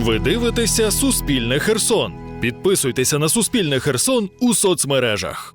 Ви дивитеся Суспільне Херсон. Підписуйтеся на Суспільне Херсон у соцмережах.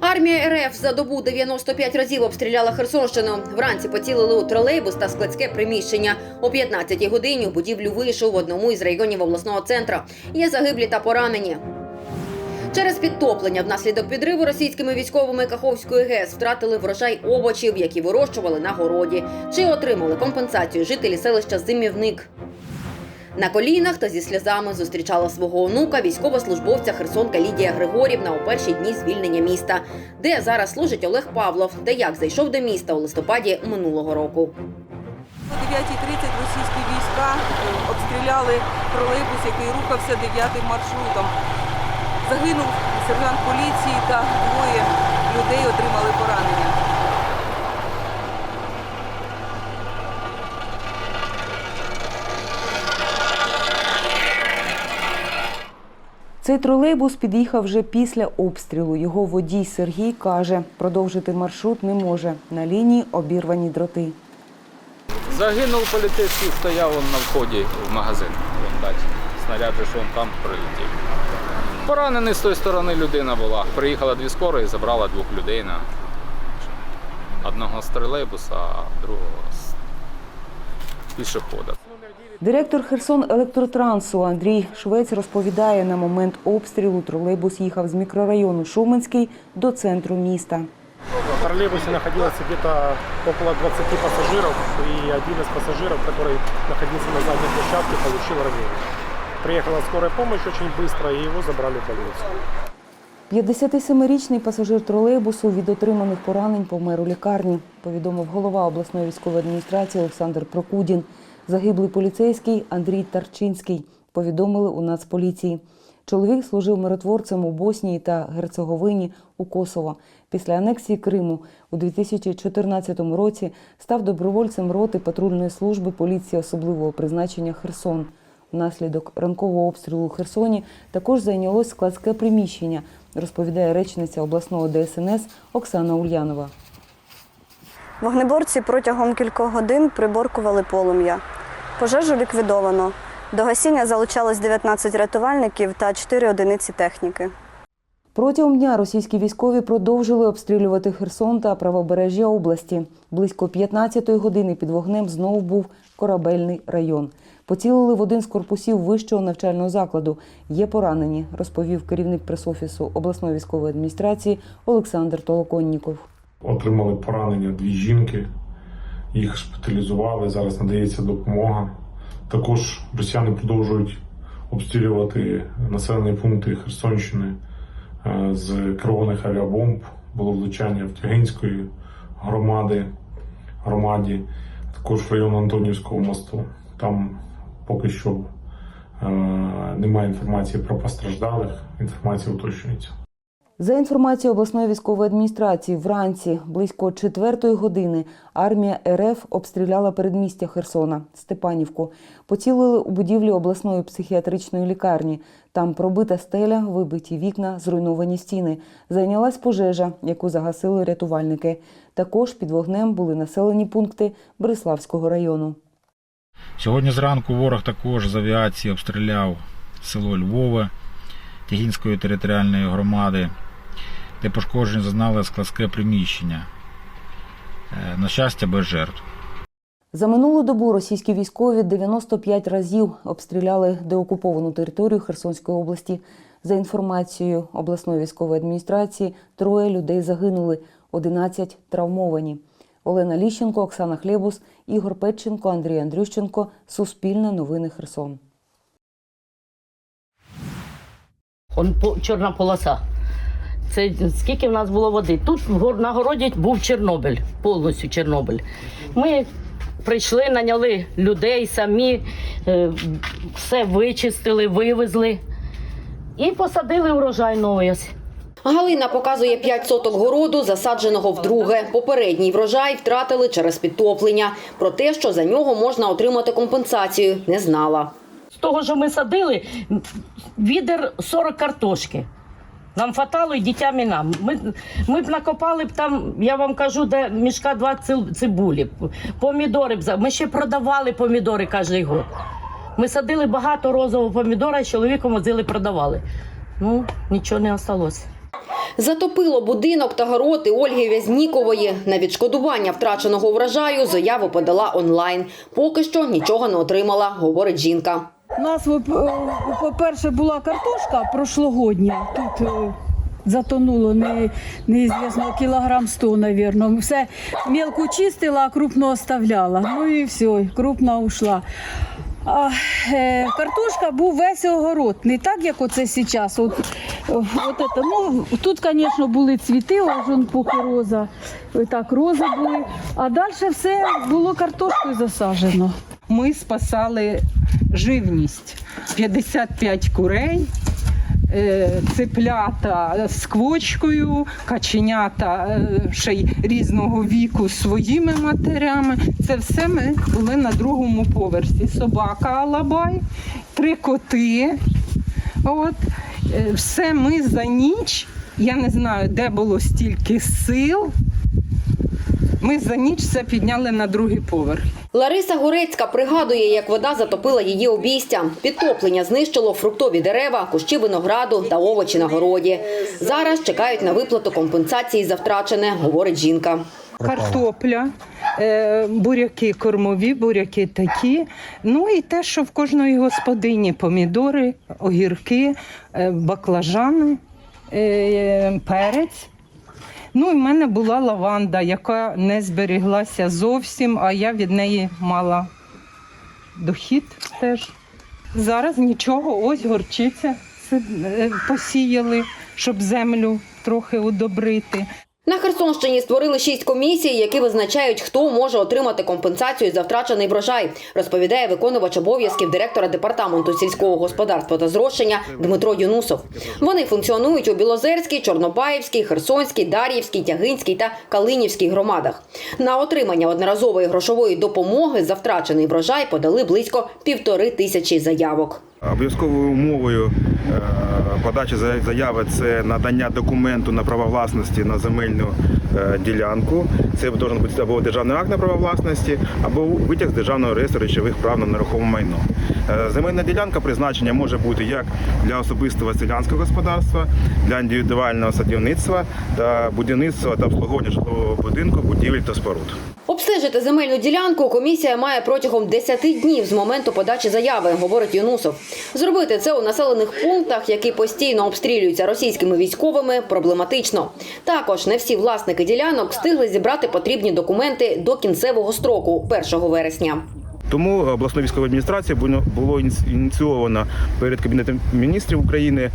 Армія РФ за добу 95 разів обстріляла Херсонщину. Вранці поцілили у тролейбус та складське приміщення. О 15 годині у будівлю вийшов в одному із районів обласного центру. Є загиблі та поранені. Через підтоплення внаслідок підриву російськими військовими Каховської ГЕС втратили врожай овочів, які вирощували на городі. Чи отримали компенсацію жителі селища Зимівник. На колінах та зі сльозами зустрічала свого онука військовослужбовця Херсонка Лідія Григорівна у перші дні звільнення міста, де зараз служить Олег Павлов, де як зайшов до міста у листопаді минулого року. О 9.30 російські війська обстріляли тролейбус, який рухався 9 маршрутом. Загинув сержант поліції та двоє людей отримали поранення. Цей тролейбус під'їхав вже після обстрілу. Його водій Сергій каже, продовжити маршрут не може. На лінії обірвані дроти. Загинув поліцейський, стояв он на вході в магазин. Вон далі. Снаряд же ж он там прилетів. Поранений з тої сторони людина була. Приїхала дві скори і забрала двох людей на одного з тролейбуса, а другого з пішохода. Директор Херсон електротрансу Андрій Швець розповідає, на момент обстрілу тролейбус їхав з мікрорайону Шуменський до центру міста. В троллейбусе находилось где-то около 20 пассажиров, и один из пассажиров, который находился на задней площадке, получил ранение. Приехала скорая помощь очень быстро, и его забрали в больницу. 57-річний пасажир тролейбусу від отриманих поранень помер у лікарні, повідомив голова обласної військової адміністрації Олександр Прокудін. Загиблий поліцейський Андрій Тарчинський повідомили у Нацполіції. Чоловік служив миротворцем у Боснії та Герцеговині у Косово. Після анексії Криму у 2014 році став добровольцем роти патрульної служби поліції особливого призначення Херсон. Внаслідок ранкового обстрілу у Херсоні також зайнялось складське приміщення, розповідає речниця обласного ДСНС Оксана Ульянова. Вогнеборці протягом кількох годин приборкували полум'я. Пожежу ліквідовано. До гасіння залучалось 19 рятувальників та 4 одиниці техніки. Протягом дня російські військові продовжили обстрілювати Херсон та правобережжя області. Близько 15-ї години під вогнем знову був корабельний район. Поцілили в один з корпусів вищого навчального закладу. Є поранені, розповів керівник пресофісу обласної військової адміністрації Олександр Толоконніков. Отримали поранення дві жінки, їх шпиталізували. Зараз надається допомога. Також росіяни продовжують обстрілювати населені пункти Херсонщини е, з керованих авіабомб. Було влучання в Тягинської громади, громаді, також район Антонівського мосту. Там поки що е, немає інформації про постраждалих, інформація уточнюється. За інформацією обласної військової адміністрації, вранці близько четвертої години армія РФ обстріляла передмістя Херсона Степанівку. Поцілили у будівлі обласної психіатричної лікарні. Там пробита стеля, вибиті вікна, зруйновані стіни. Зайнялась пожежа, яку загасили рятувальники. Також під вогнем були населені пункти Бориславського району. Сьогодні зранку ворог також з авіації обстріляв село Львове Тягінської територіальної громади, де пошкодження зазнали складське приміщення. Е, На щастя, без жертв. За минулу добу російські військові 95 разів обстріляли деокуповану територію Херсонської області. За інформацією обласної військової адміністрації, троє людей загинули, 11 травмовані. Олена Ліщенко, Оксана Хлєбус, Ігор Петченко, Андрій Андрющенко. Суспільне новини Херсон. Он по- чорна полоса. Це скільки в нас було води. Тут в на городі був Чорнобиль, повністю Чорнобиль. Ми прийшли, наняли людей самі, е, все вичистили, вивезли і посадили урожай новий. Галина показує 5 соток городу, засадженого вдруге. Попередній врожай втратили через підтоплення. Про те, що за нього можна отримати компенсацію, не знала. З того, що ми садили, відер 40 картошки. Нам фатало і дітям і нам. Ми, ми б накопали б там, я вам кажу, де мішка два ци- цибулі, помідори б. Ми ще продавали помідори кожен рік. Ми садили багато розового помідора, і чоловіком возили, продавали. Ну, нічого не осталося. Затопило будинок та городи Ольги Вязнікової. На відшкодування втраченого врожаю заяву подала онлайн. Поки що нічого не отримала, говорить жінка. У нас, е, по-перше, була картошка прошлогодня. Тут е, затонуло не, неізвісно, кілограм 100, мабуть. Все мелко чистила, а крупно оставляла. Ну і все, крупна ушла. А, е, картошка був весь огород, не так, як оце зараз. От, от это, ну, тут, звісно, були цвіти, ось он кукуруза, так, рози були, а далі все було картошкою засаджено. ми спасали живність. 55 курей, е, цеплята з квочкою, каченята е, ще й різного віку своїми матерями. Це все ми були на другому поверсі. Собака Алабай, три коти. От. Е, Все ми за ніч. Я не знаю, де було стільки сил. Ми за ніч все підняли на другий поверх. Лариса Горецька пригадує, як вода затопила її обійстя. Підтоплення знищило фруктові дерева, кущі винограду та овочі на городі. Зараз чекають на виплату компенсації за втрачене, говорить жінка. Картопля, е, буряки кормові, буряки такі. Ну і те, що в кожної господині помідори, огірки, е, баклажани, е, перець. Ну і в мене була лаванда, яка не зберіглася зовсім, а я від неї мала дохід теж. Зараз нічого, ось горчиця е, посіяли, щоб землю трохи удобрити. На Херсонщині створили шість комісій, які визначають, хто може отримати компенсацію за втрачений врожай, розповідає виконувач обов'язків директора департаменту сільського господарства та зрошення Дмитро Юнусов. Вони функціонують у Білозерській, Чорнобаївській, Херсонській, Дар'ївській, Тягинській та Калинівській громадах. На отримання одноразової грошової допомоги за втрачений врожай подали близько півтори тисячі заявок. Обов'язковою умовою е, подачі заяви це надання документу на право власності на земельну е, ділянку. Це має бути або державний акт на право власності, або витяг з державного реєстру речових прав на нерухоме майно. Е, Земельна ділянка призначення може бути як для особистого селянського господарства, для індивідуального садівництва та будівництва та обслуговування житлового будинку, будівель та споруд. Обстежити земельну ділянку комісія має протягом 10 днів з моменту подачі заяви, говорить Юнусов. Зробити це у населених пунктах, які постійно обстрілюються російськими військовими, проблематично. Також не всі власники ділянок встигли зібрати потрібні документи до кінцевого строку 1 вересня. Тому обласною військовою адміністрацією було- було ініці- ініційовано перед Кабінетом міністрів України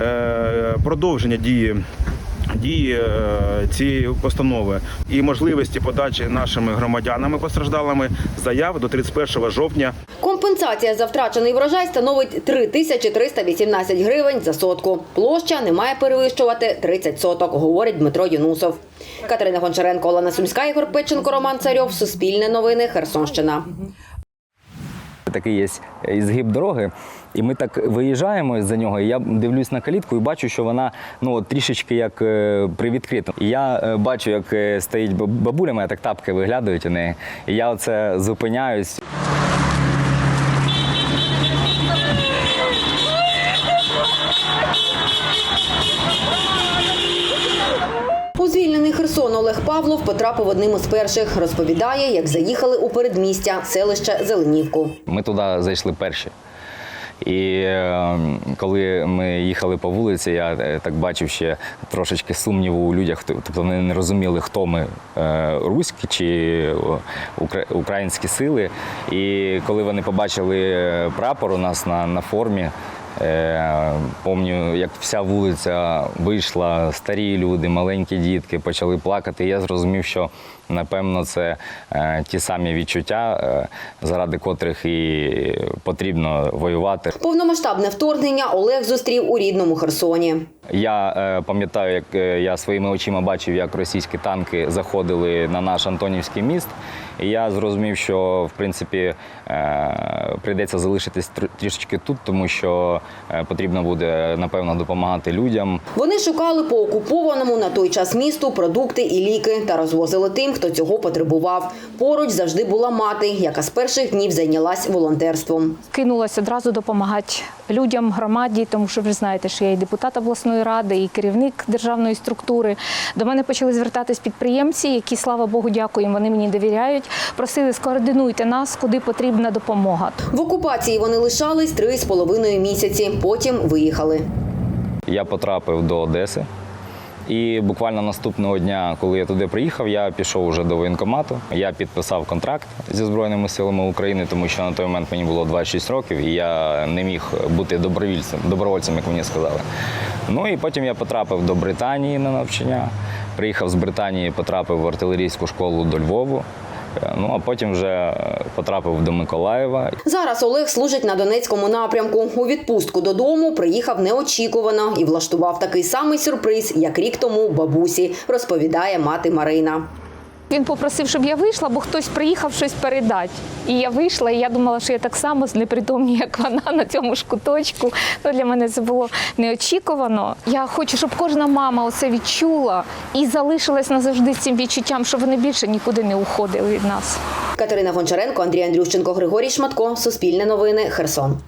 е, продовження дії. Дії е, цієї постанови і можливості подачі нашими громадянами постраждалими заяв до 31 жовтня Компенсація за втрачений врожай становить 3318 гривень за сотку. Площа не має перевищувати 30 соток, говорить Дмитро Юнусов. Катерина Гончаренко, Олена Сумська, Ігор Печенко, Роман Царьов. Суспільне новини. Херсонщина. Такий є згиб дороги, і ми так виїжджаємо за нього. І я дивлюсь на калітку і бачу, що вона ну трішечки як е, привідкрита. І я е, бачу, як е, стоїть бабуля моя, так тапки виглядають у неї. І я оце зупиняюсь. Звільнений Херсон Олег Павлов потрапив одним із перших. Розповідає, як заїхали у передмістя селище Зеленівку. Ми туди зайшли перші. І е, коли ми їхали по вулиці, я е, так бачив ще трошечки сумніву у людях. Тобто вони не розуміли, хто ми е, руські чи українські сили. І коли вони побачили е, прапор у нас на, на формі. Е, Помню, як вся вулиця вийшла, старі люди, маленькі дітки почали плакати. І я зрозумів, що напевно це е, ті самі відчуття, е, заради котрих і потрібно воювати. Повномасштабне вторгнення Олег зустрів у рідному Херсоні. Я пам'ятаю, як я своїми очима бачив, як російські танки заходили на наш Антонівський міст. І я зрозумів, що в принципі прийдеться залишитись тр- трішечки тут, тому що потрібно буде напевно допомагати людям. Вони шукали по окупованому на той час місту продукти і ліки та розвозили тим, хто цього потребував. Поруч завжди була мати, яка з перших днів зайнялась волонтерством. кинулася одразу допомагати людям, громаді, тому що ви знаєте, що я і депутат обласної ради, і керівник державної структури. До мене почали звертатись підприємці, які, слава Богу, дякуємо, вони мені довіряють. Просили скоординуйте нас, куди потрібна допомога. В окупації вони лишались три з половиною місяці. Потім виїхали. Я потрапив до Одеси. І буквально наступного дня, коли я туди приїхав, я пішов уже до воєнкомату. Я підписав контракт зі Збройними силами України, тому що на той момент мені було 26 років, і я не міг бути добровільцем, добровольцем, як мені сказали. Ну і потім я потрапив до Британії на навчання. Приїхав з Британії, потрапив в артилерійську школу до Львову. Е, Ну а потім вже е, потрапив до Миколаєва. Зараз Олег служить на Донецькому напрямку. У відпустку додому приїхав неочікувано і влаштував такий самий сюрприз, як рік тому бабусі, розповідає мати Марина. Він попросив, щоб я вийшла, бо хтось приїхав щось передати. І я вийшла, і я думала, що я так само непритомні, як вона на цьому ж куточку. Ну, для мене це було неочікувано. Я хочу, щоб кожна мама оце відчула і залишилась назавжди з цим відчуттям, що вони більше нікуди не уходили від нас. Катерина Гончаренко, Андрій Андрющенко, Григорій Шматко. Суспільне новини. Херсон.